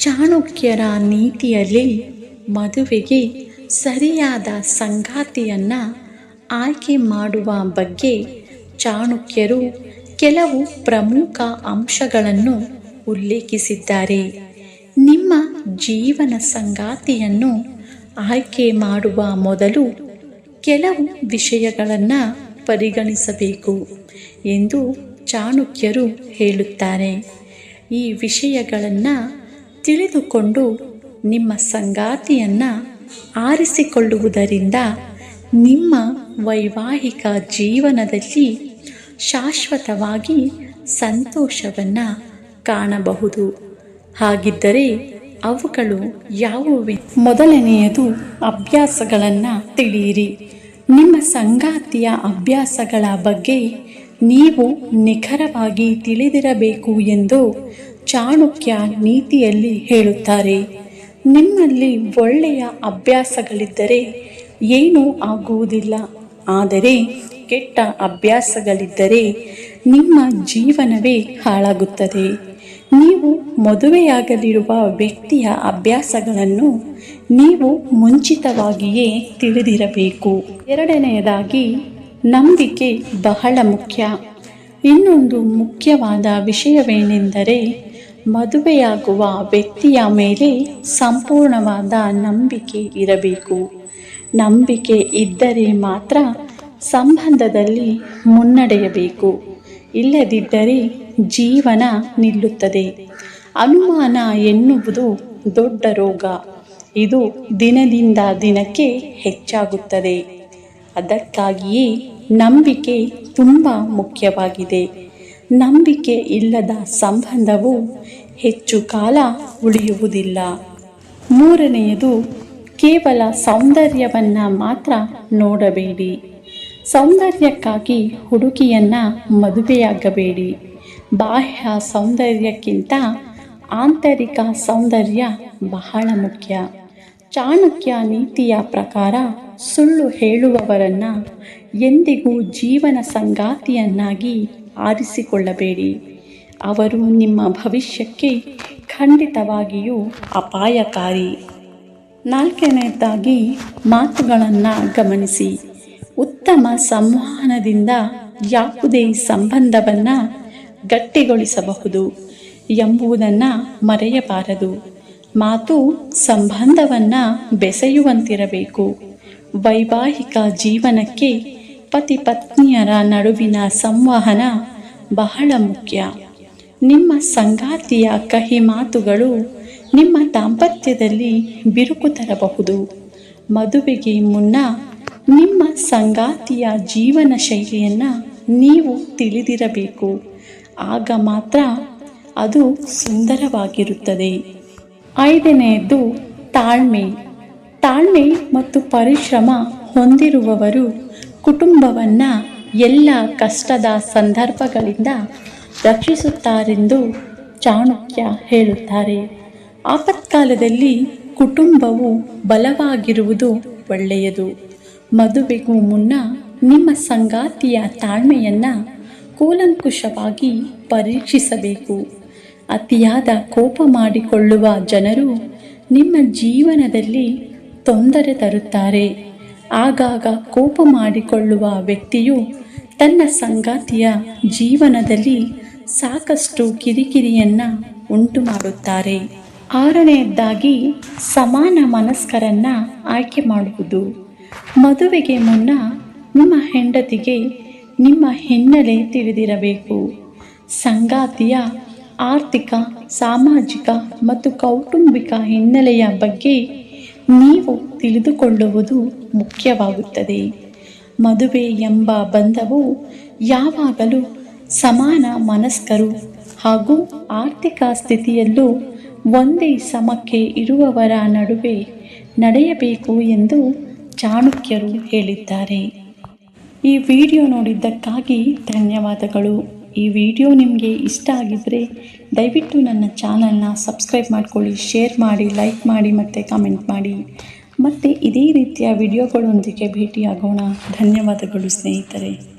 ಚಾಣಕ್ಯರ ನೀತಿಯಲ್ಲಿ ಮದುವೆಗೆ ಸರಿಯಾದ ಸಂಗಾತಿಯನ್ನು ಆಯ್ಕೆ ಮಾಡುವ ಬಗ್ಗೆ ಚಾಣಕ್ಯರು ಕೆಲವು ಪ್ರಮುಖ ಅಂಶಗಳನ್ನು ಉಲ್ಲೇಖಿಸಿದ್ದಾರೆ. ನಿಮ್ಮ ಜೀವನ ಸಂಗಾತಿಯನ್ನು ಆಯ್ಕೆ ಮಾಡುವ ಮೊದಲು ಕೆಲವು ವಿಷಯಗಳನ್ನು ಪರಿಗಣಿಸಬೇಕು ಎಂದು ಚಾಣಕ್ಯರು ಹೇಳುತ್ತಾರೆ. ಈ ವಿಷಯಗಳನ್ನು ತಿಳಿದುಕೊಂಡು ನಿಮ್ಮ ಸಂಗಾತಿಯನ್ನು ಆರಿಸಿಕೊಳ್ಳುವುದರಿಂದ ನಿಮ್ಮ ವೈವಾಹಿಕ ಜೀವನದಲ್ಲಿ ಶಾಶ್ವತವಾಗಿ ಸಂತೋಷವನ್ನು ಕಾಣಬಹುದು. ಹಾಗಿದ್ದರೆ ಅವುಗಳು ಯಾವುವೆ? ಮೊದಲನೆಯದು ಅಭ್ಯಾಸಗಳನ್ನು ತಿಳಿಯಿರಿ. ನಿಮ್ಮ ಸಂಗಾತಿಯ ಅಭ್ಯಾಸಗಳ ಬಗ್ಗೆ ನೀವು ನಿಖರವಾಗಿ ತಿಳಿದಿರಬೇಕು ಎಂದು ಚಾಣಕ್ಯ ನೀತಿಯಲ್ಲಿ ಹೇಳುತ್ತಾರೆ, ನಿಮ್ಮಲ್ಲಿ ಒಳ್ಳೆಯ ಅಭ್ಯಾಸಗಳಿದ್ದರೆ ಏನೂ ಆಗುವುದಿಲ್ಲ, ಆದರೆ ಕೆಟ್ಟ ಅಭ್ಯಾಸಗಳಿದ್ದರೆ ನಿಮ್ಮ ಜೀವನವೇ ಹಾಳಾಗುತ್ತದೆ. ನೀವು ಮದುವೆಯಾಗಲಿರುವ ವ್ಯಕ್ತಿಯ ಅಭ್ಯಾಸಗಳನ್ನು ನೀವು ಮುಂಚಿತವಾಗಿಯೇ ತಿಳಿದಿರಬೇಕು. ಎರಡನೆಯದಾಗಿ, ನಂಬಿಕೆ ಬಹಳ ಮುಖ್ಯ. ಇನ್ನೊಂದು ಮುಖ್ಯವಾದ ವಿಷಯವೇನೆಂದರೆ ಮದುವೆಯಾಗುವ ವ್ಯಕ್ತಿಯ ಮೇಲೆ ಸಂಪೂರ್ಣವಾದ ನಂಬಿಕೆ ಇರಬೇಕು. ನಂಬಿಕೆ ಇದ್ದರೆ ಮಾತ್ರ ಸಂಬಂಧದಲ್ಲಿ ಮುನ್ನಡೆಯಬೇಕು. ಇಲ್ಲದಿದ್ದರೆ ಜೀವನ ನಿಲ್ಲುತ್ತದೆ. ಅನುಮಾನ ಎನ್ನುವುದು ದೊಡ್ಡ ರೋಗ. ಇದು ದಿನದಿಂದ ದಿನಕ್ಕೆ ಹೆಚ್ಚಾಗುತ್ತದೆ. ಅದಕ್ಕಾಗಿಯೇ ನಂಬಿಕೆ ತುಂಬ ಮುಖ್ಯವಾಗಿದೆ. ನಂಬಿಕೆ ಇಲ್ಲದ ಸಂಬಂಧವು ಹೆಚ್ಚು ಕಾಲ ಉಳಿಯುವುದಿಲ್ಲ. ಮೂರನೆಯದು, ಕೇವಲ ಸೌಂದರ್ಯವನ್ನು ಮಾತ್ರ ನೋಡಬೇಡಿ. ಸೌಂದರ್ಯಕ್ಕಾಗಿ ಹುಡುಗಿಯನ್ನು ಮದುವೆಯಾಗಬೇಡಿ. ಬಾಹ್ಯ ಸೌಂದರ್ಯಕ್ಕಿಂತ ಆಂತರಿಕ ಸೌಂದರ್ಯ ಬಹಳ ಮುಖ್ಯ. ಚಾಣಕ್ಯ ನೀತಿಯ ಪ್ರಕಾರ ಸುಳ್ಳು ಹೇಳುವವರನ್ನು ಎಂದಿಗೂ ಜೀವನ ಸಂಗಾತಿಯನ್ನಾಗಿ ಆರಿಸಿಕೊಳ್ಳಬೇಡಿ. ಅವರು ನಿಮ್ಮ ಭವಿಷ್ಯಕ್ಕೆ ಖಂಡಿತವಾಗಿಯೂ ಅಪಾಯಕಾರಿ. ನಾಲ್ಕನೇದಾಗಿ ಮಾತುಗಳನ್ನು ಗಮನಿಸಿ. ಉತ್ತಮ ಸಂವಹನದಿಂದ ಯಾವುದೇ ಸಂಬಂಧವನ್ನು ಗಟ್ಟಿಗೊಳಿಸಬಹುದು ಎಂಬುದನ್ನು ಮರೆಯಬಾರದು. ಮಾತು ಸಂಬಂಧವನ್ನು ಬೆಸೆಯುವಂತಿರಬೇಕು. ವೈವಾಹಿಕ ಜೀವನಕ್ಕೆ ಪತಿ ಪತ್ನಿಯರ ನಡುವಿನ ಸಂವಹನ ಬಹಳ ಮುಖ್ಯ. ನಿಮ್ಮ ಸಂಗಾತಿಯ ಕಹಿ ಮಾತುಗಳು ನಿಮ್ಮ ದಾಂಪತ್ಯದಲ್ಲಿ ಬಿರುಕು ತರಬಹುದು. ಮದುವೆಗೆ ಮುನ್ನ ನಿಮ್ಮ ಸಂಗಾತಿಯ ಜೀವನ ಶೈಲಿಯನ್ನು ನೀವು ತಿಳಿದಿರಬೇಕು. ಆಗ ಮಾತ್ರ ಅದು ಸುಂದರವಾಗಿರುತ್ತದೆ. ಐದನೆಯದು ತಾಳ್ಮೆ. ತಾಳ್ಮೆ ಮತ್ತು ಪರಿಶ್ರಮ ಹೊಂದಿರುವವರು ಕುಟುಂಬವನ್ನು ಎಲ್ಲ ಕಷ್ಟದ ಸಂದರ್ಭಗಳಿಂದ ರಕ್ಷಿಸುತ್ತಾರೆಂದು ಚಾಣಕ್ಯ ಹೇಳುತ್ತಾರೆ. ಆಪತ್ಕಾಲದಲ್ಲಿ ಕುಟುಂಬವು ಬಲವಾಗಿರುವುದು ಒಳ್ಳೆಯದು. ಮದುವೆಗೂ ಮುನ್ನ ನಿಮ್ಮ ಸಂಗಾತಿಯ ತಾಳ್ಮೆಯನ್ನು ಕೂಲಂಕುಷವಾಗಿ ಪರೀಕ್ಷಿಸಬೇಕು. ಅತಿಯಾದ ಕೋಪ ಮಾಡಿಕೊಳ್ಳುವ ಜನರು ನಿಮ್ಮ ಜೀವನದಲ್ಲಿ ತೊಂದರೆ ತರುತ್ತಾರೆ. ಆಗಾಗ ಕೋಪ ಮಾಡಿಕೊಳ್ಳುವ ವ್ಯಕ್ತಿಯು ತನ್ನ ಸಂಗಾತಿಯ ಜೀವನದಲ್ಲಿ ಸಾಕಷ್ಟು ಕಿರಿಕಿರಿಯನ್ನು ಉಂಟು ಮಾಡುತ್ತಾರೆ ಆರನೆಯದ್ದಾಗಿ ಸಮಾನ ಮನಸ್ಕರನ್ನು ಆಯ್ಕೆ ಮಾಡುವುದು. ಮದುವೆಗೆ ಮುನ್ನ ನಿಮ್ಮ ಹೆಂಡತಿಗೆ ನಿಮ್ಮ ಹಿನ್ನೆಲೆ ತಿಳಿದಿರಬೇಕು. ಸಂಗಾತಿಯ ಆರ್ಥಿಕ, ಸಾಮಾಜಿಕ ಮತ್ತು ಕೌಟುಂಬಿಕ ಹಿನ್ನೆಲೆಯ ಬಗ್ಗೆ ನೀವು ತಿಳಿದುಕೊಳ್ಳುವುದು ಮುಖ್ಯವಾಗುತ್ತದೆ. ಮದುವೆ ಎಂಬ ಬಂಧವು ಯಾವಾಗಲೂ ಸಮಾನ ಮನಸ್ಕರು ಹಾಗೂ ಆರ್ಥಿಕ ಸ್ಥಿತಿಯಲ್ಲೂ ಒಂದೇ ಸಮಕ್ಕೆ ಇರುವವರ ನಡುವೆ ನಡೆಯಬೇಕು ಎಂದು ಚಾಣಕ್ಯರು ಹೇಳಿದ್ದಾರೆ. ಈ ವಿಡಿಯೋ ನೋಡಿದ್ದಕ್ಕಾಗಿ ಧನ್ಯವಾದಗಳು. ಈ ವಿಡಿಯೋ ನಿಮಗೆ ಇಷ್ಟ ಆಗಿದ್ದರೆ ದಯವಿಟ್ಟು ನನ್ನ ಚಾನಲ್ನ ಸಬ್ಸ್ಕ್ರೈಬ್ ಮಾಡ್ಕೊಳ್ಳಿ, ಶೇರ್ ಮಾಡಿ, ಲೈಕ್ ಮಾಡಿ ಮತ್ತು ಕಮೆಂಟ್ ಮಾಡಿ. ಮತ್ತು ಇದೇ ರೀತಿಯ ವಿಡಿಯೋಗಳೊಂದಿಗೆ ಭೇಟಿಯಾಗೋಣ. ಧನ್ಯವಾದಗಳು ಸ್ನೇಹಿತರೆ.